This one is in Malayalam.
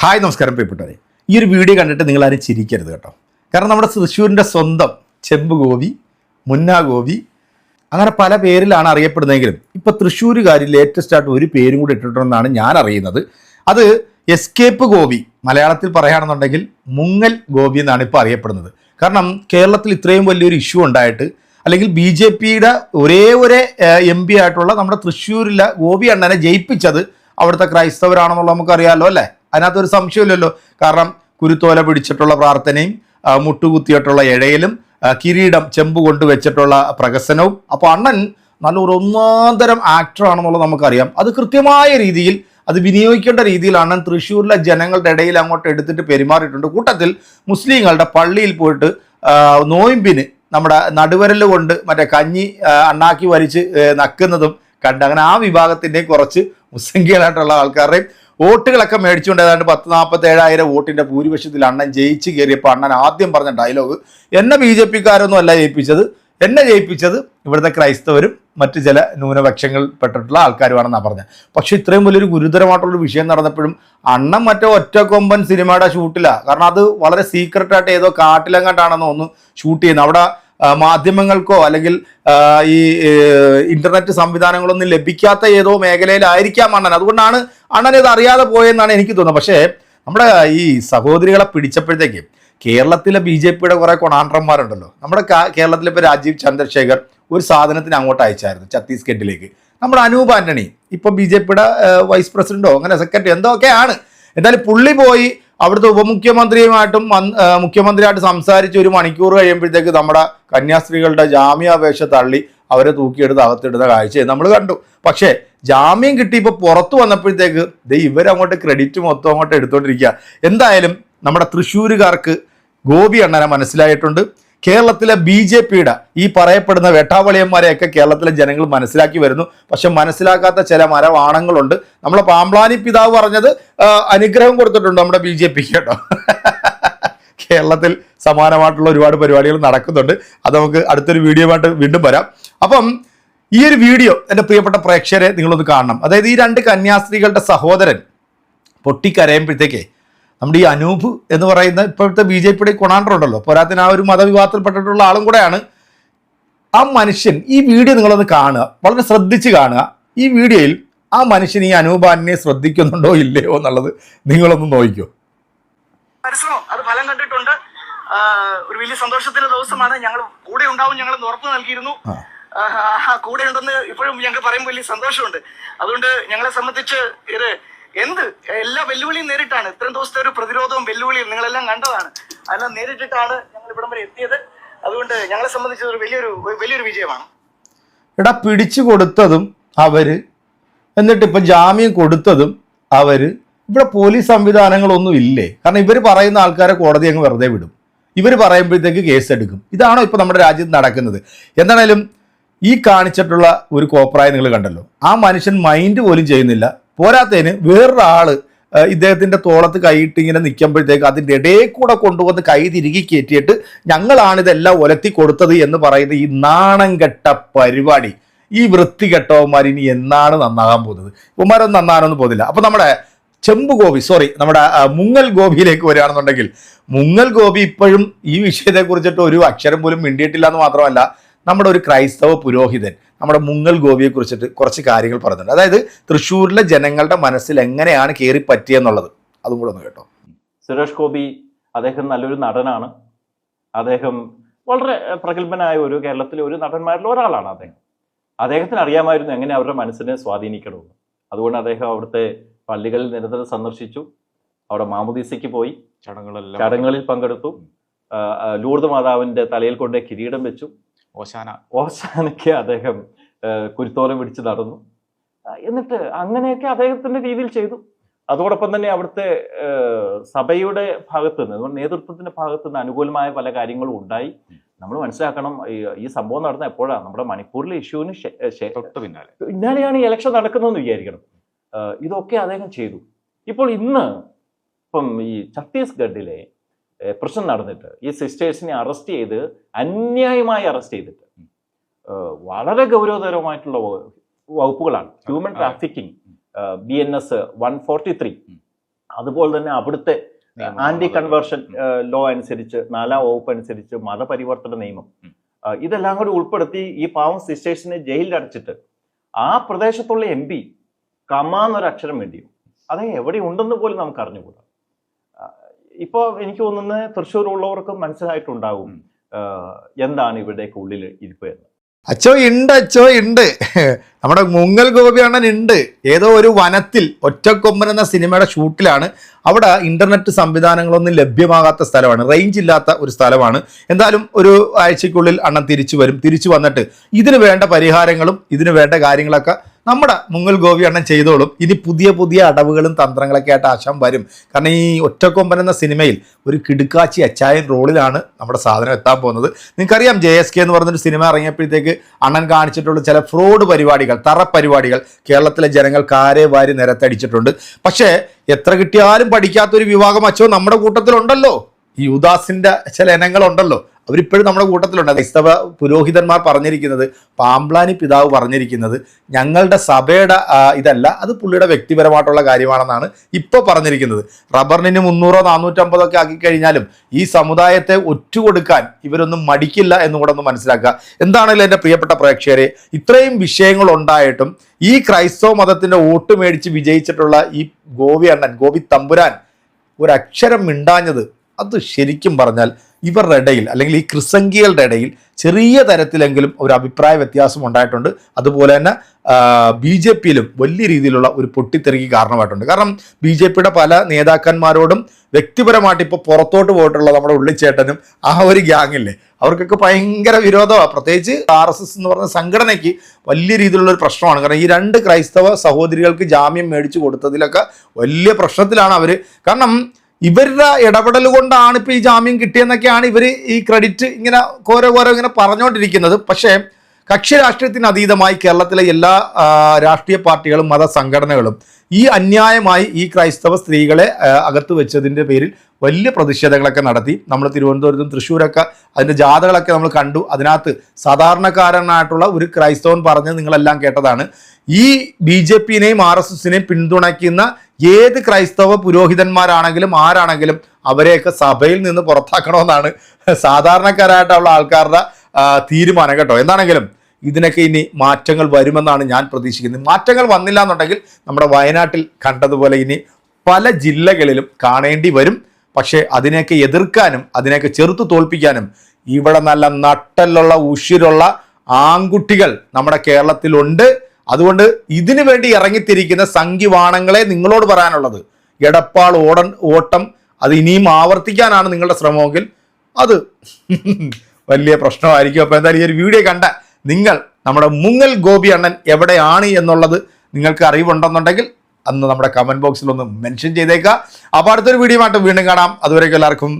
ഹായ് നമസ്കാരം പ്രിയപ്പെട്ടവരെ. ഈ ഒരു വീഡിയോ കണ്ടിട്ട് നിങ്ങളാരും ചിരിക്കരുത് കേട്ടോ. കാരണം നമ്മുടെ തൃശ്ശൂരിന്റെ സ്വന്തം ചെമ്പ് ഗോപി മുന്ന ഗോപി അങ്ങനെ പല പേരിലാണ് അറിയപ്പെടുന്നതെങ്കിലും ഇപ്പോൾ തൃശ്ശൂരുകാരിൽ ലേറ്റസ്റ്റ് ആയിട്ട് ഒരു പേരും കൂടി ഇട്ടിട്ടുണ്ടെന്നാണ് ഞാൻ അറിയുന്നത്. അത് എസ്കേപ്പ് ഗോപി മലയാളത്തിൽ പറയുകയാണെന്നുണ്ടെങ്കിൽ മുങ്ങൽ ഗോപി എന്നാണ് ഇപ്പോൾ അറിയപ്പെടുന്നത്. കാരണം കേരളത്തിൽ ഇത്രയും വലിയൊരു ഇഷ്യൂ ഉണ്ടായിട്ട് അല്ലെങ്കിൽ ബി ജെ പിയുടെ ഒരേ ഒരേ എം പി ആയിട്ടുള്ള നമ്മുടെ തൃശ്ശൂരിലെ ഗോപി അണ്ണനെ ജയിപ്പിച്ചത് അവിടുത്തെ ക്രൈസ്തവരാണെന്നുള്ളത് നമുക്കറിയാമല്ലോ അല്ലേ? അതിനകത്തൊരു സംശയമില്ലല്ലോ. കാരണം കുരുത്തോല പിടിച്ചിട്ടുള്ള പ്രാർത്ഥനയും മുട്ടുകുത്തിയിട്ടുള്ള ഇഴയിലും കിരീടം ചെമ്പ് കൊണ്ട് വെച്ചിട്ടുള്ള പ്രകസനവും അപ്പോൾ അണ്ണൻ നല്ലൊരു ഒന്നാന്തരം ആക്ടറാണെന്നുള്ളത് നമുക്കറിയാം. അത് കൃത്യമായ രീതിയിൽ അത് വിനിയോഗിക്കേണ്ട രീതിയിൽ അണ്ണൻ തൃശ്ശൂരിലെ ജനങ്ങളുടെ ഇടയിൽ അങ്ങോട്ട് എടുത്തിട്ട് പെരുമാറിയിട്ടുണ്ട്. കൂട്ടത്തിൽ മുസ്ലിങ്ങളുടെ പള്ളിയിൽ പോയിട്ട് നോയിമ്പിന് നമ്മുടെ നടുവരൽ കൊണ്ട് മറ്റേ കഞ്ഞി അണ്ണാക്കി വലിച്ച് നക്കുന്നതും കണ്ട് അങ്ങനെ ആ വിഭാഗത്തിന്റെയും കുറച്ച് മുസ്ലിങ്ങളായിട്ടുള്ള ആൾക്കാരുടെയും വോട്ടുകളൊക്കെ മേടിച്ചുകൊണ്ട് ഏതാണ്ട് പത്ത് നാൽപ്പത്തി ഏഴായിരം വോട്ടിന്റെ ഭൂരിപക്ഷത്തിൽ അണ്ണൻ ജയിച്ച് കയറിയപ്പോൾ അണ്ണൻ ആദ്യം പറഞ്ഞ ഡയലോഗ് എന്നെ ബി ജെ പിക്കാരൊന്നും അല്ല ജയിപ്പിച്ചത് എന്നെ ജയിപ്പിച്ചത് ഇവിടുത്തെ ക്രൈസ്തവരും മറ്റ് ചില ന്യൂനപക്ഷങ്ങളിൽപ്പെട്ടിട്ടുള്ള ആൾക്കാരുമാണെന്നാണ് പറഞ്ഞത്. പക്ഷെ ഇത്രയും വലിയൊരു ഗുരുതരമായിട്ടുള്ളൊരു വിഷയം നടന്നപ്പോഴും അണ്ണൻ മറ്റേ ഒറ്റക്കൊമ്പൻ സിനിമയുടെ ഷൂട്ടിലാണ് കാരണം അത് വളരെ സീക്രട്ടായിട്ട് ഏതോ കാട്ടിലെങ്ങാണ്ടാണെന്ന് ഒന്ന് ഷൂട്ട് ചെയ്യുന്നത്. അവിടെ മാധ്യമങ്ങൾക്കോ അല്ലെങ്കിൽ ഈ ഇന്റർനെറ്റ് സംവിധാനങ്ങളൊന്നും ലഭിക്കാത്ത ഏതോ മേഖലയിലായിരിക്കാം അണ്ണൻ. അതുകൊണ്ടാണ് അണ്ണൻ ഇത് അറിയാതെ പോയെന്നാണ് എനിക്ക് തോന്നുന്നത്. പക്ഷേ നമ്മുടെ ഈ സഹോദരികളെ പിടിച്ചപ്പോഴത്തേക്ക് കേരളത്തിലെ ബി ജെ പിയുടെ കുറെ കൊണാണ്ട്രന്മാരുണ്ടല്ലോ നമ്മുടെ കേരളത്തിലെ ഇപ്പോൾ രാജീവ് ചന്ദ്രശേഖർ ഒരു സാധനത്തിന് അങ്ങോട്ട് അയച്ചായിരുന്നു ഛത്തീസ്ഗഡിലേക്ക്. നമ്മുടെ അനൂപ് ആന്റണി ഇപ്പോൾ ബി ജെ പിയുടെ വൈസ് പ്രസിഡന്റോ അങ്ങനെ സെക്രട്ടറി എന്തോ ഒക്കെയാണ്. എന്തായാലും പുള്ളി പോയി അവിടുത്തെ ഉപമുഖ്യമന്ത്രിയുമായിട്ടും മുഖ്യമന്ത്രിയായിട്ട് സംസാരിച്ച് ഒരു മണിക്കൂർ കഴിയുമ്പോഴത്തേക്ക് നമ്മുടെ കന്യാസ്ത്രീകളുടെ ജാമ്യാപേക്ഷ തള്ളി അവരെ തൂക്കിയെടുത്ത് അകത്തിടുന്ന കാഴ്ച നമ്മൾ കണ്ടു. പക്ഷേ ജാമ്യം കിട്ടി ഇപ്പോൾ പുറത്തു വന്നപ്പോഴത്തേക്ക് ദേ ഇവരങ്ങോട്ട് ക്രെഡിറ്റ് മൊത്തം അങ്ങോട്ട് എടുത്തുകൊണ്ടിരിക്കുക എന്തായാലും നമ്മുടെ തൃശ്ശൂരുകാർക്ക് ഗോപി അണ്ണനെ മനസ്സിലായിട്ടുണ്ട്. കേരളത്തിലെ ബി ജെ പിയുടെ ഈ പറയപ്പെടുന്ന വെട്ടാവളിയന്മാരെയൊക്കെ കേരളത്തിലെ ജനങ്ങൾ മനസ്സിലാക്കി വരുന്നു. പക്ഷെ മനസ്സിലാക്കാത്ത ചില മരവാണങ്ങളുണ്ട്. നമ്മളെ പാമ്പ്ലാനി പിതാവ് പറഞ്ഞത് അനുഗ്രഹം കൊടുത്തിട്ടുണ്ട് നമ്മുടെ ബി ജെ പിക്ക് കേട്ടോ. കേരളത്തിൽ സമാനമായിട്ടുള്ള ഒരുപാട് പരിപാടികൾ നടക്കുന്നുണ്ട്. അത് നമുക്ക് അടുത്തൊരു വീഡിയോ ആയിട്ട് വീണ്ടും വരാം. അപ്പം ഈ ഒരു വീഡിയോ എന്റെ പ്രിയപ്പെട്ട പ്രേക്ഷകരെ നിങ്ങളൊന്ന് കാണണം. അതായത് ഈ രണ്ട് കന്യാസ്ത്രീകളുടെ സഹോദരൻ പൊട്ടിക്കരയുമ്പോഴത്തേക്കേ നമ്മുടെ ഈ അനൂപ് എന്ന് പറയുന്ന ഇപ്പോഴത്തെ ബി ജെ പിയുടെ കൊണാണ്ടർ ഉണ്ടല്ലോ പോരാത്തിന് ആ ഒരു മതവിഭാഗത്തിൽപ്പെട്ടിട്ടുള്ള ആളും കൂടെയാണ്. ആ മനുഷ്യൻ ഈ വീഡിയോ നിങ്ങളൊന്ന് കാണുക. വളരെ ശ്രദ്ധിച്ച് കാണുക. ഈ വീഡിയോയിൽ ആ മനുഷ്യൻ ഈ അനൂപാനെ ശ്രദ്ധിക്കുന്നുണ്ടോ ഇല്ലയോ എന്നുള്ളത് നിങ്ങളൊന്ന് നോക്കിക്കോ പരിശ്രമം അത് ഫലം കണ്ടിട്ടുണ്ട്. ഒരു വലിയ സന്തോഷത്തിന്റെ ദിവസമാണ്. ഞങ്ങൾ കൂടെ ഉണ്ടാവും ഞങ്ങൾ ഉറപ്പ് നൽകിയിരുന്നു. കൂടെ ഉണ്ടെന്ന് ഇപ്പോഴും ഞങ്ങൾക്ക് പറയുമ്പോൾ വലിയ സന്തോഷമുണ്ട്. അതുകൊണ്ട് ഞങ്ങളെ സംബന്ധിച്ച് ഇത് എന്ത്? എല്ലാ വെല്ലുവിളിയും നേരിട്ടാണ്. ഇത്രയും ദിവസത്തെ ഒരു പ്രതിരോധവും വെല്ലുവിളിയും നിങ്ങളെല്ലാം കണ്ടതാണ്. അതെല്ലാം നേരിട്ടിട്ടാണ് ഞങ്ങൾ ഇവിടം വരെ എത്തിയത്. അതുകൊണ്ട് ഞങ്ങളെ സംബന്ധിച്ച് ഒരു വലിയൊരു വലിയൊരു വിജയമാണ്. എടാ പിടിച്ചു കൊടുത്തതും അവർ എന്നിട്ട് ഇപ്പം ജാമ്യം കൊടുത്തതും അവർ ഇവിടെ പോലീസ് സംവിധാനങ്ങളൊന്നും ഇല്ലേ? കാരണം ഇവർ പറയുന്ന ആൾക്കാരെ കോടതി അങ്ങ് വെറുതെ വിടും. ഇവർ പറയുമ്പോഴത്തേക്ക് കേസെടുക്കും. ഇതാണോ ഇപ്പം നമ്മുടെ രാജ്യത്ത് നടക്കുന്നത്? എന്താണേലും ഈ കാണിച്ചിട്ടുള്ള ഒരു കോപ്രായം നിങ്ങൾ കണ്ടല്ലോ. ആ മനുഷ്യൻ മൈൻഡ് പോലും ചെയ്യുന്നില്ല. പോരാത്തതിന് വേറൊരാൾ ആ, ഇദ്ദേഹത്തിന്റെ തോളത്ത് കൈയിട്ട് ഇങ്ങനെ നിൽക്കുമ്പോഴത്തേക്ക് അതിന്റെ ഇടയിൽ കൂടെ കൊണ്ടുവന്ന് കൈ തിരികെ കയറ്റിയിട്ട് ഞങ്ങളാണ് ഇതെല്ലാം ഒലത്തി കൊടുത്തത് എന്ന് പറയുന്ന ഈ നാണം കെട്ട പരിപാടി. ഈ വൃത്തികെട്ടവന്മാർ ഇനി എന്നാണ് നന്നാകാൻ പോകുന്നത്? ഇവന്മാരൊന്നും നന്നാകാനൊന്നും പോകുന്നില്ല. അപ്പൊ നമ്മുടെ ചെമ്പ് ഗോപി സോറി നമ്മുടെ മുങ്ങൽ ഗോപിയിലേക്ക് വരികയാണെന്നുണ്ടെങ്കിൽ മുങ്ങൽ ഗോപി ഇപ്പോഴും ഈ വിഷയത്തെ കുറിച്ചിട്ട് ഒരു അക്ഷരം പോലും മിണ്ടിയിട്ടില്ല എന്ന് മാത്രമല്ല നമ്മുടെ ഒരു ക്രൈസ്തവ പുരോഹിതൻ നമ്മുടെ മുങ്ങൽ ഗോപിയെ കുറിച്ചിട്ട് കുറച്ച് കാര്യങ്ങൾ പറയുന്നുണ്ട് അതായത് തൃശ്ശൂരിലെ ജനങ്ങളുടെ മനസ്സിൽ എങ്ങനെയാണ് കയറി പറ്റിയെന്നുള്ളത് അതും കൂടെ ഒന്ന് കേട്ടോ. സുരേഷ് ഗോപി അദ്ദേഹം നല്ലൊരു നടനാണ്. അദ്ദേഹം വളരെ പ്രഗത്ഭനായ ഒരു കേരളത്തിലെ ഒരു നടന്മാരിൽ ഒരാളാണ് അദ്ദേഹം. അദ്ദേഹത്തിന് അറിയാമായിരുന്നു എങ്ങനെ അവരുടെ മനസ്സിനെ സ്വാധീനിക്കണമെന്ന് അതുകൊണ്ട് അദ്ദേഹം അവിടുത്തെ പള്ളികളിൽ നിരന്തരം സന്ദർശിച്ചു. അവിടെ മാമുദീസയ്ക്ക് പോയി. ചടങ്ങുകളെല്ലാം ചടങ്ങുകളിൽ പങ്കെടുത്തു. ലൂർദ് മാതാവിന്റെ തലയിൽ കൊണ്ട് കിരീടം വെച്ചു. ഓശാന. ഓശാനയ്ക്ക് അദ്ദേഹം കുരുത്തോലം പിടിച്ച് നടന്നു. എന്നിട്ട് അങ്ങനെയൊക്കെ അദ്ദേഹത്തിന്റെ രീതിയിൽ ചെയ്തു. അതോടൊപ്പം തന്നെ അവിടുത്തെ സഭയുടെ ഭാഗത്ത് നിന്ന് നേതൃത്വത്തിന്റെ ഭാഗത്ത് നിന്ന് അനുകൂലമായ പല കാര്യങ്ങളും ഉണ്ടായി. നമ്മൾ മനസ്സിലാക്കണം ഈ- സംഭവം നടന്ന എപ്പോഴാണ്? നമ്മുടെ മണിപ്പൂരിലെ ഇഷ്യൂവിന് പിന്നാലെ. പിന്നാലെയാണ് ഈ ഇലക്ഷൻ നടക്കുന്നതെന്ന് വിചാരിക്കണം. ഇതൊക്കെ അദ്ദേഹം ചെയ്തു. ഇപ്പോൾ ഇന്ന് ഇപ്പം ഈ ഛത്തീസ്ഗഡിലെ പ്രശ്നം നടന്നിട്ട്. ഈ സിസ്റ്റേഴ്സിനെ അറസ്റ്റ് ചെയ്ത് അന്യായമായി അറസ്റ്റ് ചെയ്തിട്ട്. വളരെ ഗൗരവതരമായിട്ടുള്ള വകുപ്പുകളാണ്. Human trafficking B N S one forty three അതുപോലെ തന്നെ അവിടുത്തെ ആന്റി കൺവേർഷൻ ലോ അനുസരിച്ച് നാലാം വകുപ്പ് അനുസരിച്ച് മതപരിവർത്തന നിയമം. ഇതെല്ലാം കൂടി ഉൾപ്പെടുത്തി ഈ പാവം സിസ്റ്റേഴ്സിനെ ജയിലിൽ അടച്ചിട്ട് ആ പ്രദേശത്തുള്ള എം പി കമാന്നൊരു അക്ഷരം അതെ അത് എവിടെ ഉണ്ടെന്ന് പോലും നമുക്ക് അറിഞ്ഞുകൂടാ ഇപ്പൊ എനിക്ക് തോന്നുന്നത് തൃശ്ശൂർ ഉള്ളവർക്ക് മനസ്സിലായിട്ടുണ്ടാകും എന്താണ് ഇവിടേക്ക് ഉള്ളിൽ ഇരിപ്പ് എന്ന്. അച്ചോ ഉണ്ട് അച്ചോ ഉണ്ട് നമ്മുടെ മുങ്ങൽ ഗോപി അണ്ണൻ ഉണ്ട് ഏതോ ഒരു വനത്തിൽ ഒറ്റക്കൊമ്പൻ എന്ന സിനിമയുടെ ഷൂട്ടിലാണ്. അവിടെ ഇന്റർനെറ്റ് സംവിധാനങ്ങളൊന്നും ലഭ്യമാകാത്ത സ്ഥലമാണ് റേഞ്ച് ഇല്ലാത്ത ഒരു സ്ഥലമാണ്. എന്തായാലും ഒരു ആഴ്ചക്കുള്ളിൽ അണ്ണൻ തിരിച്ചു വരും തിരിച്ചു വന്നിട്ട് ഇതിന് വേണ്ട പരിഹാരങ്ങളും ഇതിന് വേണ്ട കാര്യങ്ങളൊക്കെ നമ്മുടെ മുങ്ങൽ ഗോപി അണ്ണൻ ചെയ്തോളും. ഇനി പുതിയ പുതിയ അടവുകളും തന്ത്രങ്ങളൊക്കെ ആയിട്ട് ആശം വരും. കാരണം ഈ ഒറ്റക്കൊമ്പൻ എന്ന സിനിമയിൽ ഒരു കിടുക്കാച്ചി അച്ചായൻ റോളിലാണ് നമ്മുടെ സാധനം എത്താൻ പോകുന്നത്. നിങ്ങൾക്കറിയാം ജെ എസ് കെ എന്ന് പറഞ്ഞൊരു സിനിമ ഇറങ്ങിയപ്പോഴത്തേക്ക് അണ്ണൻ കാണിച്ചിട്ടുള്ള ചില ഫ്രോഡ് പരിപാടികൾ തറ പരിപാടികൾ കേരളത്തിലെ ജനങ്ങൾ കാരെ വാരി നിരത്തടിച്ചിട്ടുണ്ട്. പക്ഷേ എത്ര കിട്ടിയാലും പഠിക്കാത്തൊരു വിഭാഗം അച്ചോ നമ്മുടെ കൂട്ടത്തിലുണ്ടല്ലോ. ഈ യുദാസിന്റെ ചില ഇനങ്ങളുണ്ടല്ലോ. അവരിപ്പോഴും നമ്മുടെ കൂട്ടത്തിലുണ്ട്. ക്രൈസ്തവ പുരോഹിതന്മാർ പറഞ്ഞിരിക്കുന്നത് പാമ്പ്ലാനി പിതാവ് പറഞ്ഞിരിക്കുന്നത് ഞങ്ങളുടെ സഭയുടെ ഇതല്ല അത് പുള്ളിയുടെ വ്യക്തിപരമായിട്ടുള്ള കാര്യമാണെന്നാണ് ഇപ്പോൾ പറഞ്ഞിരിക്കുന്നത്. റബ്ബറിന് മുന്നൂറോ നാനൂറ്റമ്പതോ ഒക്കെ ആക്കി കഴിഞ്ഞാലും ഈ സമുദായത്തെ ഒറ്റുകൊടുക്കാൻ ഇവരൊന്നും മടിക്കില്ല എന്നും കൂടെ ഒന്ന് മനസ്സിലാക്കുക. എന്താണെങ്കിലും എന്റെ പ്രിയപ്പെട്ട പ്രേക്ഷകരെ ഇത്രയും വിഷയങ്ങൾ ഉണ്ടായിട്ടും ഈ ക്രൈസ്തവ മതത്തിന്റെ വോട്ട് മേടിച്ച് വിജയിച്ചിട്ടുള്ള ഈ ഗോപി അണ്ണൻ ഗോപി തമ്പുരാൻ ഒരക്ഷരം മിണ്ടാഞ്ഞത് അത് ശരിക്കും പറഞ്ഞാൽ ഇവരുടെ ഇടയിൽ അല്ലെങ്കിൽ ഈ ക്രിസംഗികളുടെ ഇടയിൽ ചെറിയ തരത്തിലെങ്കിലും ഒരു അഭിപ്രായ വ്യത്യാസം ഉണ്ടായിട്ടുണ്ട്. അതുപോലെ തന്നെ ബി ജെ പിയിലും വലിയ രീതിയിലുള്ള ഒരു പൊട്ടിത്തെറിക്ക് കാരണമായിട്ടുണ്ട്. കാരണം ബി ജെ പിയുടെ പല നേതാക്കന്മാരോടും വ്യക്തിപരമായിട്ട് ഇപ്പോൾ പുറത്തോട്ട് പോയിട്ടുള്ള നമ്മുടെ ഉള്ളിച്ചേട്ടനും ആ ഒരു ഗ്യാങ്ങില്ലേ അവർക്കൊക്കെ ഭയങ്കര വിരോധമാണ് പ്രത്യേകിച്ച് ആർ എസ് എസ് എന്ന് പറഞ്ഞ സംഘടനയ്ക്ക് വലിയ രീതിയിലുള്ള ഒരു പ്രശ്നമാണ്. കാരണം ഈ രണ്ട് ക്രൈസ്തവ സഹോദരികൾക്ക് ജാമ്യം മേടിച്ചു കൊടുത്തതിലൊക്കെ വലിയ പ്രശ്നത്തിലാണ് അവർ കാരണം ഇവരുടെ ഇടപെടൽ കൊണ്ടാണ് ഇപ്പോൾ ഈ ജാമ്യം കിട്ടിയെന്നൊക്കെയാണ് ഇവർ ഈ ക്രെഡിറ്റ് ഇങ്ങനെ ഓരോ ഓരോ ഇങ്ങനെ പറഞ്ഞുകൊണ്ടിരിക്കുന്നത് പക്ഷേ കക്ഷി രാഷ്ട്രീയത്തിന് അതീതമായി കേരളത്തിലെ എല്ലാ രാഷ്ട്രീയ പാർട്ടികളും മതസംഘടനകളും ഈ അന്യായമായി ഈ ക്രൈസ്തവ സ്ത്രീകളെ അകത്ത് വെച്ചതിന്റെ പേരിൽ വലിയ പ്രതിഷേധങ്ങളൊക്കെ നടത്തി. നമ്മൾ തിരുവനന്തപുരത്തും തൃശ്ശൂരൊക്കെ അതിന്റെ ജാഥകളൊക്കെ നമ്മൾ കണ്ടു. അതിനകത്ത് സാധാരണക്കാരനായിട്ടുള്ള ഒരു ക്രൈസ്തവൻ പറഞ്ഞ് നിങ്ങളെല്ലാം കേട്ടതാണ്. ഈ ബി ജെ പിനെയും ആർ എസ് എസിനെയും പിന്തുണയ്ക്കുന്ന ഏത് ക്രൈസ്തവ പുരോഹിതന്മാരാണെങ്കിലും ആരാണെങ്കിലും അവരെയൊക്കെ സഭയിൽ നിന്ന് പുറത്താക്കണമെന്നാണ് സാധാരണക്കാരായിട്ടുള്ള ആൾക്കാരുടെ തീരുമാനം കേട്ടോ. എന്താണെങ്കിലും ഇതിനൊക്കെ ഇനി മാറ്റങ്ങൾ വരുമെന്നാണ് ഞാൻ പ്രതീക്ഷിക്കുന്നത്. മാറ്റങ്ങൾ വന്നില്ല എന്നുണ്ടെങ്കിൽ നമ്മുടെ വയനാട്ടിൽ കണ്ടതുപോലെ ഇനി പല ജില്ലകളിലും കാണേണ്ടി വരും. പക്ഷേ അതിനെയൊക്കെ എതിർക്കാനും അതിനെയൊക്കെ ചെറുത്തു തോൽപ്പിക്കാനും ഇവിടെ നല്ല നട്ടലുള്ള ഉഷിരുള്ള ആൺകുട്ടികൾ നമ്മുടെ കേരളത്തിലുണ്ട്. അതുകൊണ്ട് ഇതിനു വേണ്ടി ഇറങ്ങിത്തിരിക്കുന്ന സംഘിവാണങ്ങളെ നിങ്ങളോട് പറയാനുള്ളത്. എടപ്പാൾ ഓടൻ ഓട്ടം അത് ഇനിയും ആവർത്തിക്കാനാണ് നിങ്ങളുടെ ശ്രമമെങ്കിൽ അത് വലിയ പ്രശ്നമായിരിക്കും. അപ്പോൾ എന്തായാലും ഈ ഒരു വീഡിയോ കണ്ട നിങ്ങൾ നമ്മുടെ മുങ്ങൽ ഗോപി അണ്ണൻ എവിടെയാണ് എന്നുള്ളത് നിങ്ങൾക്ക് അറിവുണ്ടെന്നുണ്ടെങ്കിൽ അന്ന് നമ്മുടെ കമന്റ് ബോക്സിൽ ഒന്ന് മെൻഷൻ ചെയ്തേക്കുക. അപ്പോൾ അടുത്തൊരു വീഡിയോ ആയിട്ട് വീണ്ടും കാണാം. അതുവരേക്കും എല്ലാവർക്കും